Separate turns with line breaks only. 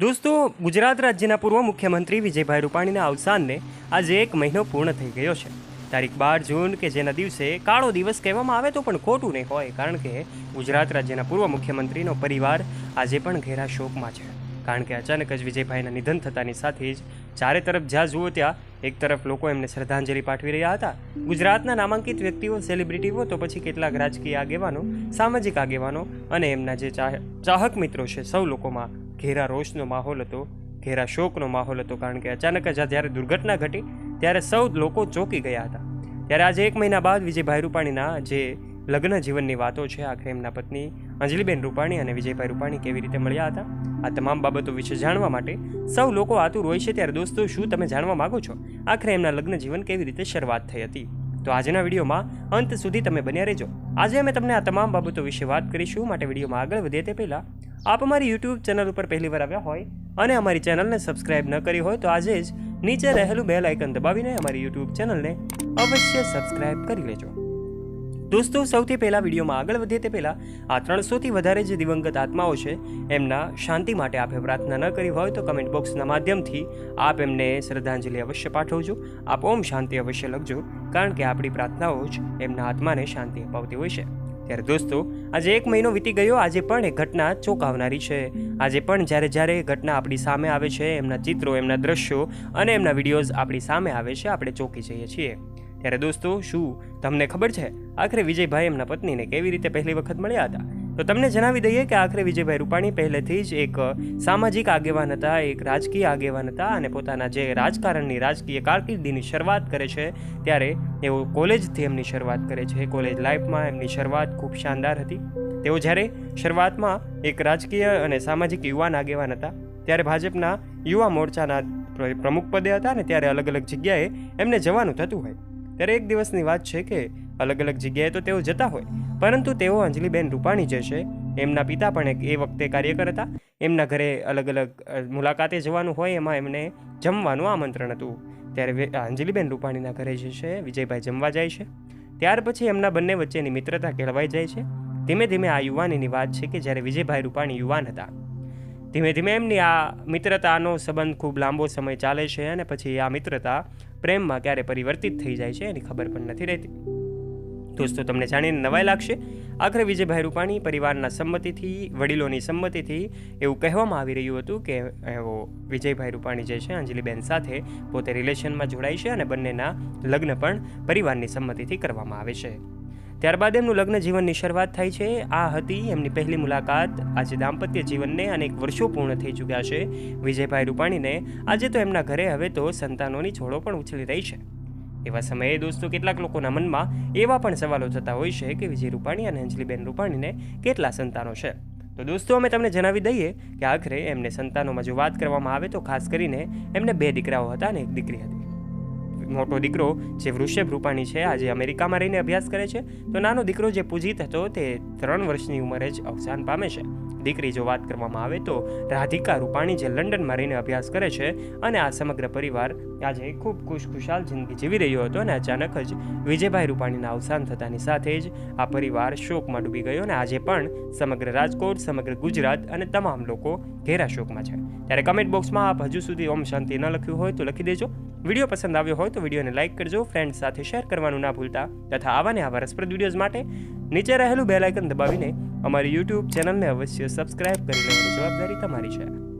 દોસ્તો, ગુજરાત રાજ્યના પૂર્વ મુખ્યમંત્રી વિજયભાઈ રૂપાણીના અવસાનને આજે એક મહિનો પૂર્ણ થઈ ગયો છે. તારીખ બાર જૂન કે જેના દિવસે કાળો દિવસ કહેવામાં આવે તો પણ ખોટું નહીં હોય, કારણ કે ગુજરાત રાજ્યના પૂર્વ મુખ્યમંત્રીનો પરિવાર આજે પણ ઘેરા શોકમાં છે. કારણ કે અચાનક જ વિજયભાઈના નિધન થતાની સાથે જ ચારે તરફ જ્યાં જુઓ ત્યાં એક તરફ લોકો એમને શ્રદ્ધાંજલિ પાઠવી રહ્યા હતા. ગુજરાતના નામાંકિત વ્યક્તિઓ, સેલિબ્રિટીઓ, તો પછી કેટલાક રાજકીય આગેવાનો, સામાજિક આગેવાનો અને એમના જે ચાહ- ચાહક મિત્રો છે, સૌ લોકોમાં ઘેરા રોષનો માહોલ હતો, ઘેરા શોકનો માહોલ હતો, કારણ કે અચાનક જ જ્યારે દુર્ઘટના ઘટી, ત્યારે સૌ લોકો ચોંકી ગયા હતા. ત્યારે આજે એક મહિના બાદ વિજયભાઈ રૂપાણીના જે લગ્ન જીવનની વાતો છે આખરે એમના પત્ની અંજલિબેન રૂપાણી અને વિજયભાઈ રૂપાણી કેવી રીતે મળ્યા હતા, આ તમામ બાબતો વિશે જાણવા માટે સૌ લોકો આતુર હોય છે. ત્યારે દોસ્તો, શું તમે જાણવા માગો છો? આખરે એમના લગ્ન જીવન કેવી રીતે શરૂઆત થઈ હતી? તો આજના વિડીયોમાં અંત સુધી તમે બન્યા રહેજો. આજે અમે તમને આ તમામ બાબતો વિશે વાત કરીશું. માટે વિડીયોમાં આગળ વધીએ તે પહેલાં આપ અમારી યુટ્યુબ ચેનલ ઉપર પહેલી વાર આવ્યા હોય અને અમારી ચેનલને સબસ્ક્રાઇબ ન કરી હોય તો આજે જ નીચે રહેલું બેલ આઇકન દબાવીને અમારી યુટ્યુબ ચેનલને અવશ્ય સબસ્ક્રાઇબ કરી લેજો. દોસ્તો, સૌથી પહેલાં વિડીયોમાં આગળ વધીએ તે પહેલાં આ ત્રણસોથી વધારે જે દિવંગત આત્માઓ છે, એમના શાંતિ માટે આપે પ્રાર્થના ન કરી હોય તો કમેન્ટ બોક્સના માધ્યમથી આપ એમને શ્રદ્ધાંજલિ અવશ્ય પાઠવજો. આપ ઓમ શાંતિ અવશ્ય લખજો, કારણ કે આપણી પ્રાર્થનાઓ જ એમના આત્માને શાંતિ અપાવતી હોય છે. ત્યારે દોસ્તો, આજે એક મહિનો વીતી ગયો, આજે પણ એ ઘટના ચોંકાવનારી છે. આજે પણ જ્યારે જ્યારે એ ઘટના આપણી સામે આવે છે, એમના ચિત્રો, એમના દ્રશ્યો અને એમના વિડીયોઝ આપણી સામે આવે છે, આપણે ચોંકી જઈએ છીએ. ત્યારે દોસ્તો, શું તમને ખબર છે? આખરે વિજયભાઈ એમના પત્નીને કેવી રીતે પહેલી વખત મળ્યા હતા? તો તમને જણાવી દઈએ કે આખરે વિજયભાઈ રૂપાણી પહેલેથી જ એક સામાજિક આગેવાન હતા, એક રાજકીય આગેવાન હતા અને પોતાના જે રાજકારણની રાજકીય કારકિર્દીની શરૂઆત કરે છે, ત્યારે તેઓ કોલેજથી એમની શરૂઆત કરે છે. કોલેજ લાઈફમાં એમની શરૂઆત ખૂબ શાનદાર હતી. તેઓ જ્યારે શરૂઆતમાં એક રાજકીય અને સામાજિક યુવાન આગેવાન હતા, ત્યારે ભાજપના યુવા મોરચાના પ્રમુખ પદે હતા ને ત્યારે અલગ અલગ જગ્યાએ એમને જવાનું થતું હોય. ત્યારે એક દિવસની વાત છે કે અલગ અલગ જગ્યાએ તો તેઓ જતા હોય પરંતુ તેઓ અંજલિબેન રૂપાણી જે છે, એમના પિતા પણ એક એ વખતે કાર્યકર હતા એમના ઘરે અલગ અલગ મુલાકાતે જવાનું હોય એમાં એમને જમવાનું આમંત્રણ હતું. ત્યારે અંજલિબેન રૂપાણીના ઘરે જે છે, વિજયભાઈ જમવા જાય છે. ત્યાર પછી એમના બંને વચ્ચેની મિત્રતા કેળવાઈ જાય છે. ધીમે ધીમે આ યુવાનીની વાત છે કે જ્યારે વિજયભાઈ રૂપાણી યુવાન હતા. ધીમે ધીમે એમની આ મિત્રતાનો સંબંધ ખૂબ લાંબો સમય ચાલે છે અને પછી આ મિત્રતા પ્રેમમાં ક્યારે પરિવર્તિત થઈ જાય છે એની ખબર પણ નથી રહેતી. દોસ્તો, તમને જાણીને નવાઈ લાગશે? આખરે વિજયભાઈ રૂપાણી પરિવારના સંમતિથી, વડીલોની સંમતિથી એવું કહેવામાં આવી રહ્યું હતું કે, એવો વિજયભાઈ રૂપાણી જે છે, અંજલિબેન સાથે પોતે રિલેશનમાં જોડાય છે અને બંનેના લગ્ન પણ પરિવારની સંમતિથી કરવામાં આવે છે. ત્યારબાદ એમનું લગ્ન જીવનની શરૂઆત થાય છે. આ હતી એમની પહેલી મુલાકાત. આજે દાંપત્ય જીવનને અનેક વર્ષો પૂર્ણ થઈ ચૂક્યા છે. વિજયભાઈ રૂપાણીને આજે તો એમના ઘરે હવે તો સંતાનોની છોડો પણ ઉછળી રહી છે. એવા સમયે દોસ્તો કેટલાક લોકોના મનમાં એવા પણ સવાલો થતા હોય છે કે વિજય રૂપાણી અને અંજલિબેન રૂપાણીને કેટલા સંતાનો છે? તો દોસ્તો, અમે તમને જણાવી દઈએ કે આખરે એમને સંતાનોમાં જો વાત કરવામાં આવે તો ખાસ કરીને એમને બે દીકરાઓ હતા અને એક દીકરી હતી. મોટો દીકરો જે વૃષભ રૂપાણી છે, આજે અમેરિકામાં રહીને અભ્યાસ કરે છે, તો નાનો દીકરો જે પૂજિત હતો તે ત્રણ વર્ષની ઉંમરે જ અવસાન પામે છે. દીકરી જો વાત કરવામાં આવે તો રાધિકા રૂપાણી જે લંડનમાં રહીને અભ્યાસ કરે છે અને આ સમગ્ર પરિવાર આજે ખૂબ ખુશખુશાલ જિંદગી જીવી રહ્યો હતો અને અચાનક જ વિજયભાઈ રૂપાણીના અવસાન થતાની સાથે જ આ પરિવાર શોકમાં ડૂબી ગયો અને આજે પણ સમગ્ર રાજકોટ, સમગ્ર ગુજરાત અને તમામ લોકો ઘેરા શોકમાં છે. ત્યારે કમેન્ટ બોક્સમાં આપ હજુ સુધી ઓમ શાંતિ ન લખ્યું હોય તો લખી દેજો. વીડિયો પસંદ આવ્યો હોય તો વિડીયોને લાઇક કરજો ફ્રેન્ડ્સ સાથે શેર કરવાનું ના ભૂલતા. તથા આવા ને આવા રસપ્રદ વિડીયોઝ માટે નીચે રહેલું બેલ આઇકન દબાવીને અમારી યુટ્યુબ ચેનલને અવશ્ય સબસ્ક્રાઇબ કરી લેવાની જવાબદારી તમારી છે.